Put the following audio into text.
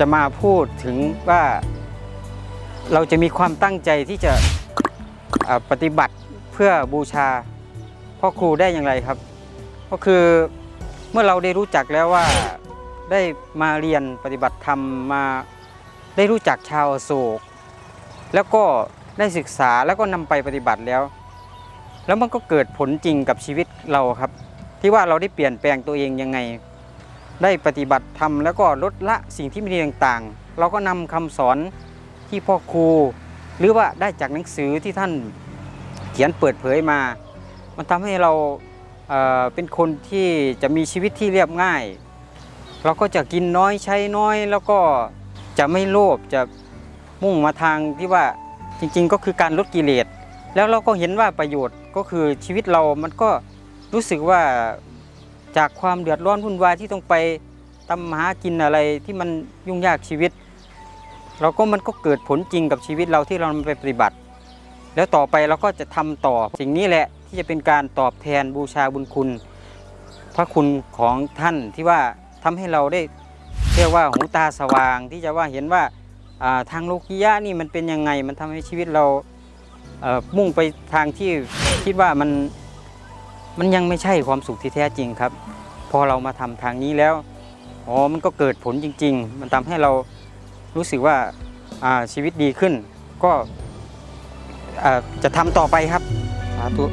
จะมาพูดถึงว่าเราจะมีความตั้งใจที่จะปฏิบัติเพื่อบูชาพ่อครูได้อย่างไรครับ ก็คือเมื่อเราได้รู้จักแล้วว่าได้มาเรียนปฏิบัติธรรมมาได้รู้จักชาวโศก แล้วก็ได้ศึกษาแล้วก็นำไปปฏิบัติแล้ว แล้วมันก็เกิดผลจริงกับชีวิตเราครับ ที่ว่าเราได้เปลี่ยนแปลงตัวเองยังไง ได้ปฏิบัติธรรมแล้วก็ลดละสิ่งที่ไม่ดีต่างๆ เราก็นำคำสอนที่พ่อครู หรือว่าได้จากหนังสือที่ท่านเขียนเปิดเผยมา มันทำให้เราเเป็นคนที่จะมีชีวิตที่เรียบง่าย เราก็จะกินน้อยใช้น้อย แล้วก็จะไม่โลภจะมุ่งมาทางที่ว่าจริงๆ ก็คือการลดกิเลสแล้วเราก็เห็นว่าประโยชน์ก็คือชีวิตเรามันก็รู้สึกว่า จากความเดือดร้อนวุ่นวายที่ต้องไปทำมหากินอะไรที่มันยุ่งยากชีวิต เราก็มันก็เกิดผลจริงกับชีวิตเราที่เราไปปฏิบัติ แล้วต่อไปเราก็จะทำต่อสิ่งนี้แหละที่จะเป็นการตอบแทนบูชาบุญคุณ พระคุณของท่านที่ว่าทำให้เราได้เรียกว่าหูตาสว่างที่จะว่าเห็นว่าาทางโลกียะนี่มันเป็นยังไงมันทำให้ชีวิตเราเอ่อมุ่งไปทางที่คิดว่ามัน มันยังไม่ใช่ความสุขที่แท้จริงครับ พอเรามาทำทางนี้แล้วอ๋อมันก็เกิดผลจริง ๆ มันทำให้เรารู้สึกว่าชีวิตดีขึ้น ก็จะทำต่อไปครับสาธุ